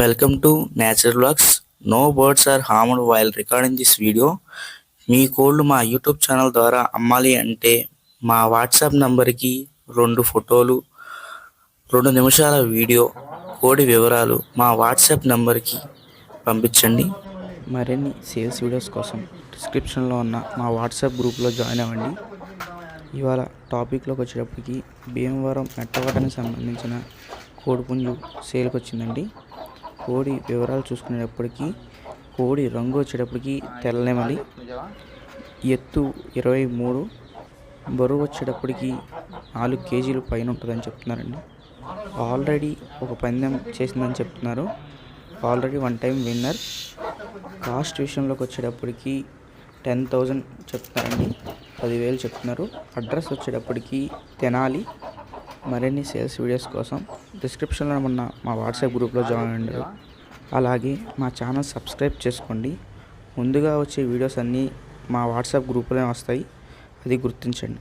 Welcome to Nature Vlogs. No birds are harmed while recording this video మీ కోళ్ళు మా YouTube channel ద్వారా అమ్మాలి అంటే మా వాట్సాప్ నంబర్కి రెండు ఫోటోలు రెండు నిమిషాల వీడియో కోడి వివరాలు మా వాట్సాప్ నంబర్కి పంపించండి. మరిన్ని సేల్స్ వీడియోస్ కోసం డిస్క్రిప్షన్లో ఉన్న మా వాట్సాప్ గ్రూప్లో జాయిన్ అవ్వండి. ఇవాళ టాపిక్లోకి వచ్చేటప్పటికి భీమవరం మెట్టవటానికి సంబంధించిన కోడిపుంజు సేల్కి వచ్చిందండి. కోడి వివరాలు చూసుకునేటప్పటికి కోడి రంగు వచ్చేటప్పటికి తెల్లనేమలి ఎత్తు ఇరవై మూడు బరువు వచ్చేటప్పటికి నాలుగు కేజీలు పైన ఉంటుందని చెప్తున్నారండి. ఆల్రెడీ ఒక పందెం చేసిందని చెప్తున్నారు. Already one time winner. Cost విషయంలోకి వచ్చేటప్పటికి టెన్ థౌజండ్ చెప్తున్నారండి. పదివేలు చెప్తున్నారు. అడ్రస్ వచ్చేటప్పటికి తెనాలి మరిన్ని సేల్స్ వీడియోస్ కోసం డిస్క్రిప్షన్లో ఉన్న మా వాట్సాప్ గ్రూప్లో జాయిన్ అయ్యారు అలాగే మా ఛానల్ సబ్స్క్రైబ్ చేసుకోండి. ముందుగా వచ్చే వీడియోస్ అన్నీ మా వాట్సాప్ గ్రూప్లోనే వస్తాయి. అది గుర్తించండి.